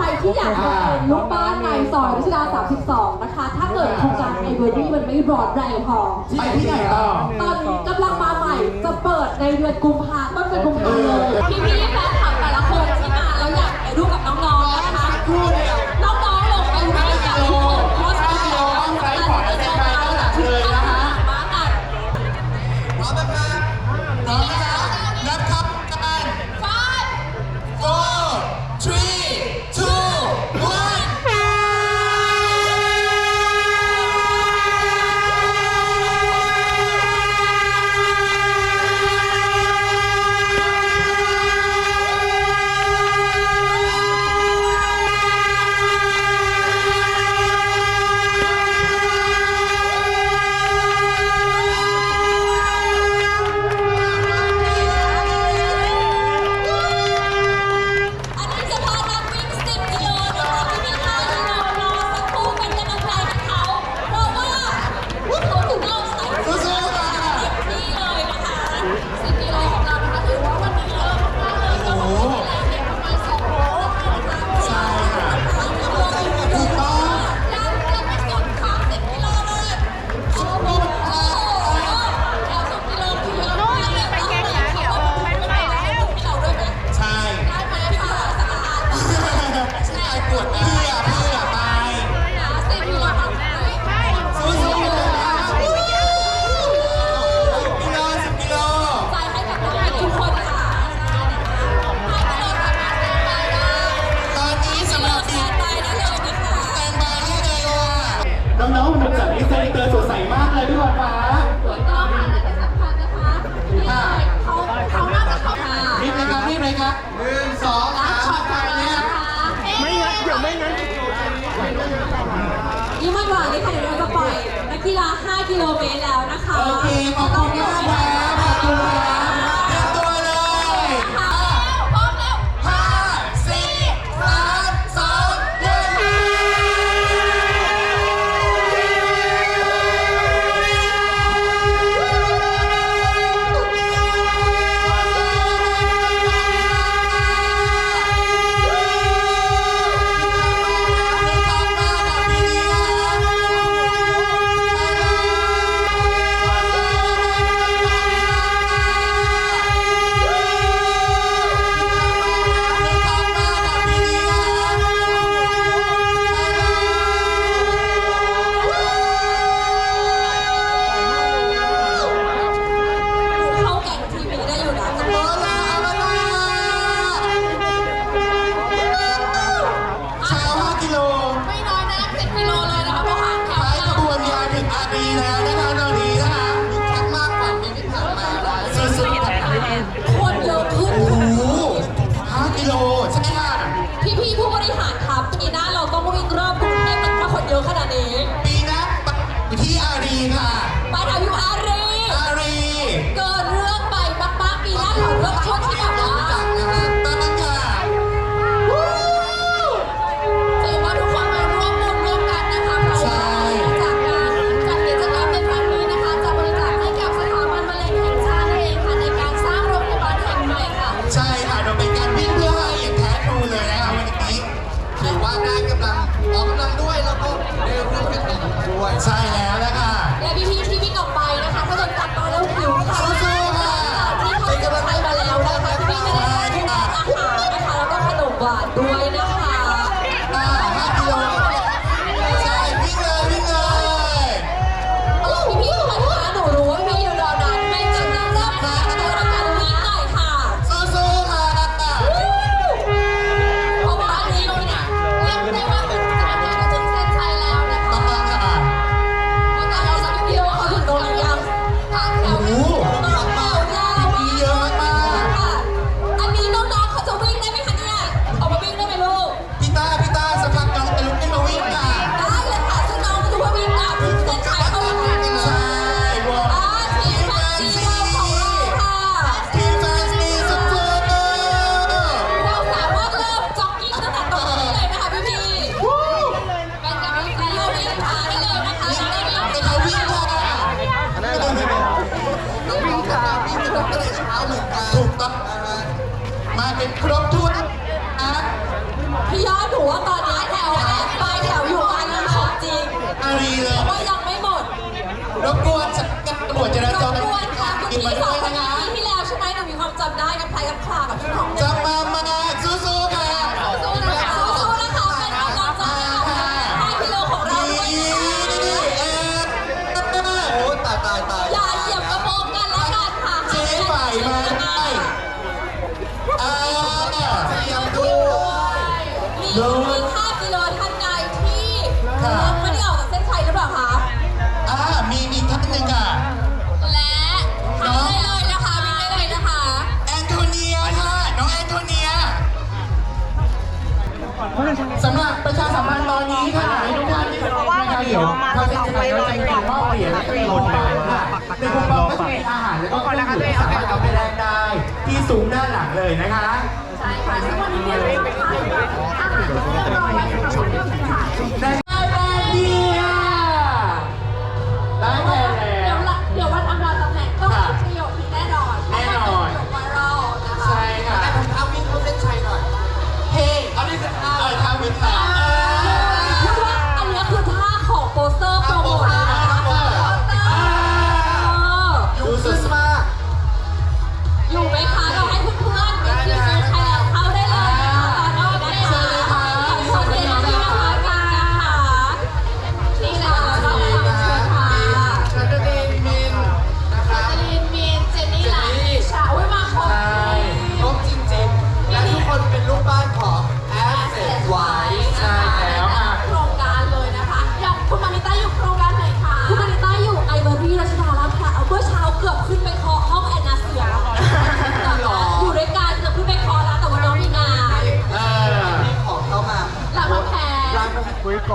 ใครที่อยากจะเป็นลูกบ้านในซอยรัชดา 32 นะคะ ถ้าเกิดโครงการไอเวอรี่มันไม่รอดแรงพอ ไปที่ไหนต่อ ตอนนี้กำลังมาใหม่ จะเปิดในเดือนกุมภาต้นเดือนกุมภาเลยพี่พี่ๆแฟ ยิ่งมากกว่านี้ค่ะเดี๋ยวเราจะปล่อยนักกีฬา 5 กิโลเมตรแล้วนะคะ โอเค ขอบคุณมากครับขอบคุณครับ I mean, I 你好。 สูงหน้าหลังเลยนะคะ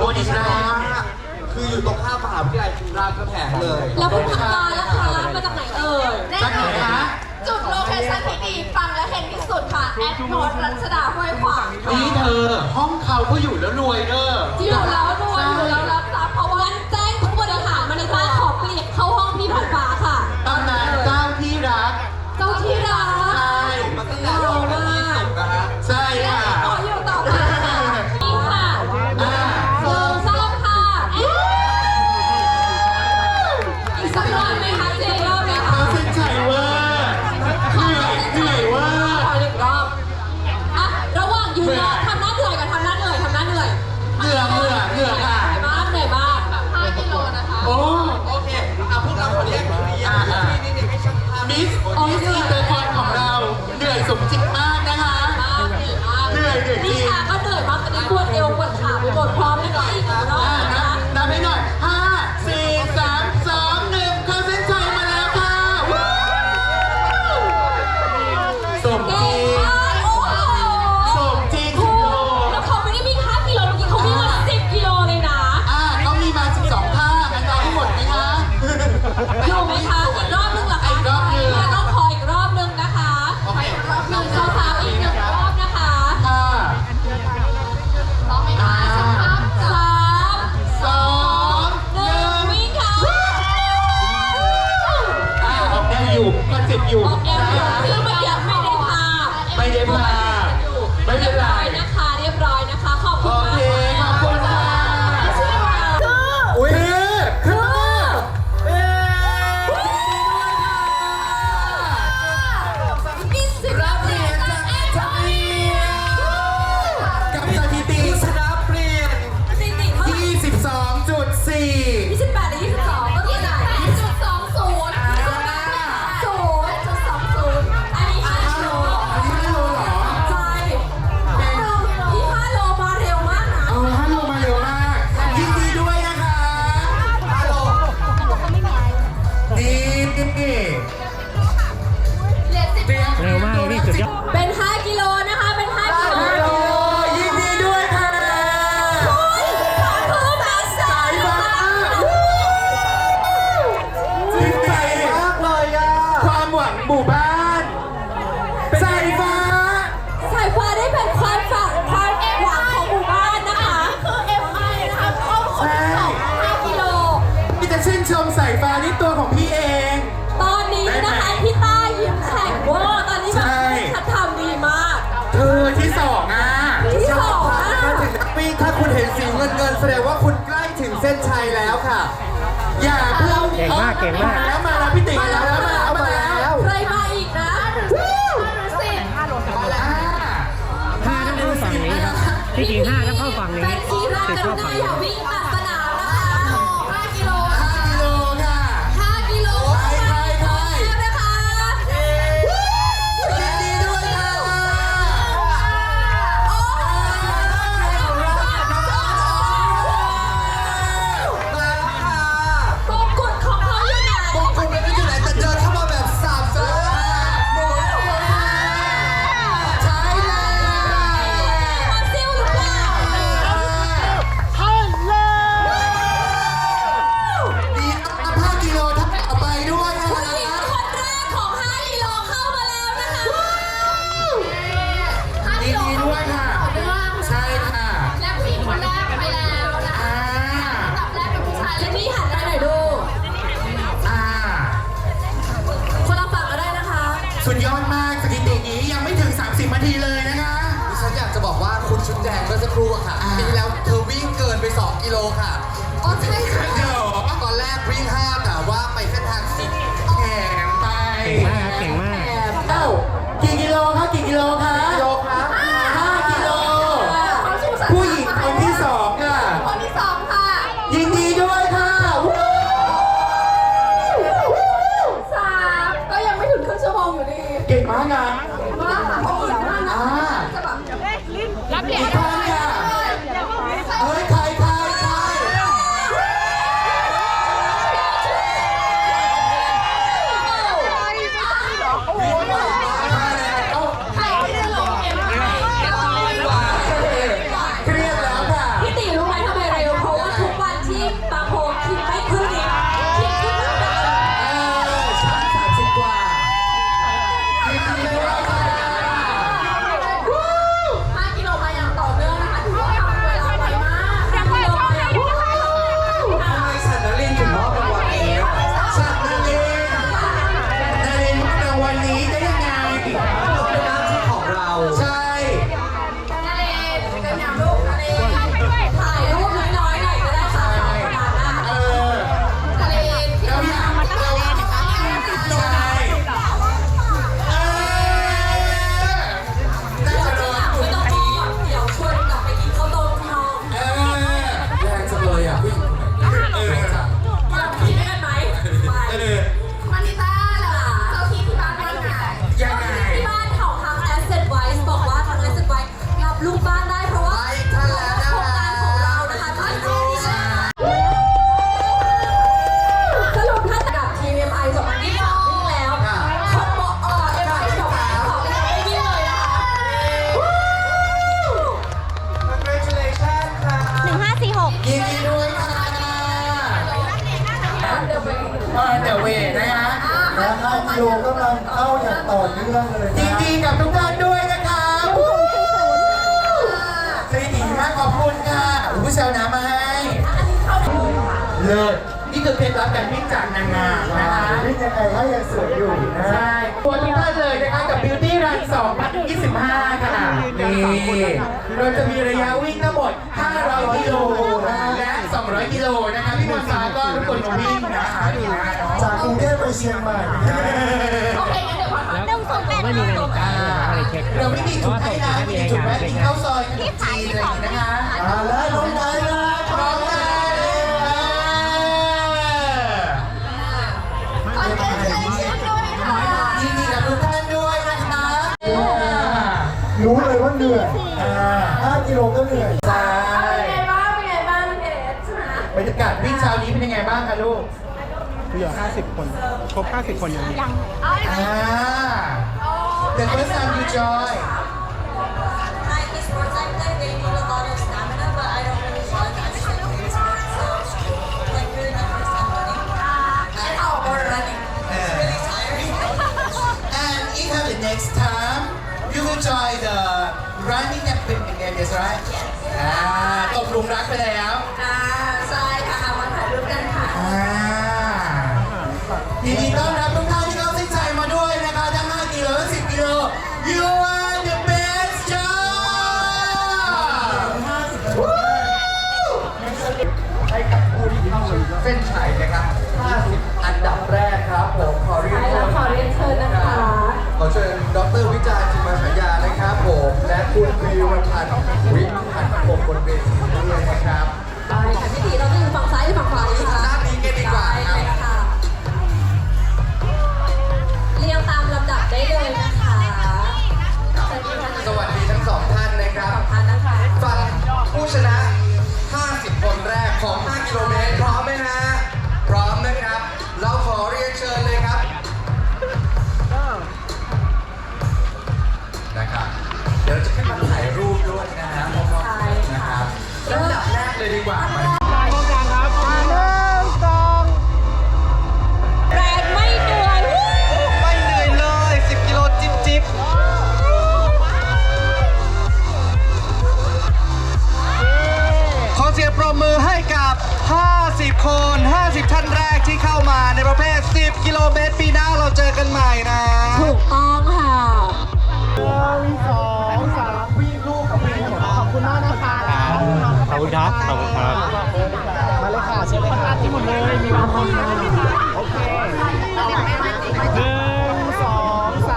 โดนอีกแล้วคืออยู่ตรงข้ามมหาวิทยาลัยรามคำแหงเลยแล้วพวกทางแล้วพาลามาจากไหนเอ่ยแน่นอนนะจุดโลเคชั่นที่ดีฟังและเห็นที่สุดค่ะ แอดโนดรัชดาห้วยขวางนี่เธอ ห้องเขาก็อยู่แล้วรวยเด้ออยู่แล้วรวยอยู่แล้ว 好一。 แสดงว่าคุณใกล้ถึงเส้นชัยแล้วค่ะ อย่าเพิ่งเก่งมากเก่งมาก แล้วมาแล้วพี่ติ๋งมาแล้วมาแล้วมาแล้วใครมาอีกนะสิบอ่าห้าต้องเข้าฝั่งนี้ครับที่จริงห้าต้องเข้าฝั่งนี้เป็นทีแรกติดกเข้ารุณาฝั่งอย่านี้วิ่งตัด กิโลค่ะ อ๋อใช่ค่ะ เดี๋ยว เออเดี๋ยวเวทนะคะแล้วเข้ากิโลกำลังเข้าอย่างต่อเนื่องเลยยินดีกับทุกท่านด้วยนะคะสถิติมากขอบคุณค่ะผู้เชลน้ำมาให้เลิศนี่คือเคล็ดลับการวิ่งจากนางงามนะคะวิ่งยังไงให้ยังสวยอยู่นะใช่ตัวทุกท่านเลยนะคะกับ Beauty Run 2025 ค่ะ นี่ เราจะมีระยะวิ่งทั้งหมด 500 กิโลและ 200 กิโลนะคะ พี่มนต์ฟ้าก็ทุกคนมาวิ่งนะคะดูนะจา กกรุงเทพไปเชียงใหม่โอเคงั้นเดี๋ยวขอถามแล้วไม่มีนาฬิกาไม่ได้เช็คเราไม่มีเพจุราะดว่าให้ตกนะไม่ไม่มีมีนาฬิจุดกาแวะเช็กิคนข้าวซอยขนมจีนอะไรอย่างนี้นะคะมาแล้วน้องไนท์นะพร้อมกันยินดีกับทุกท่านด้วยนะคะรู้เลยว่าเหนื่อยอ่า5กิโลก็เหนื่อยใช่เป็นไงบ้างเป็นไงบ้างเกดใช่ไหมบรรยากาศวิ่งเช้านี้เป็นยังไงบ้างคะลูก เหลือ 50 คนครบ50 คนยังอ่า The first time you join Like the sports like that, they need a lot of stamina, but I don't really want that shit in this sport, so like really my first time running. And how we're running. It's really tiring. and if have the next time you will join the running and picnic areas right อ่าตกหลุมรักไปแล้ว ยินดีต้อนรับทุกท่านที่เขาสิ้นใจมาด้วยนะคะทั้ง5กิโลและ10กิโล You are the best job ให้กับผู้ที่เข้ามเส้นชัยนะครับ 50 อันดับแรกครับผมขอเรียนเชิญขอเรียนเชิญนะคะ ขอเชิญดรวิจารณ์จิมมาฉายานะครับผม และคุณวิวพันธ์วิพันธ์ผมบนเวที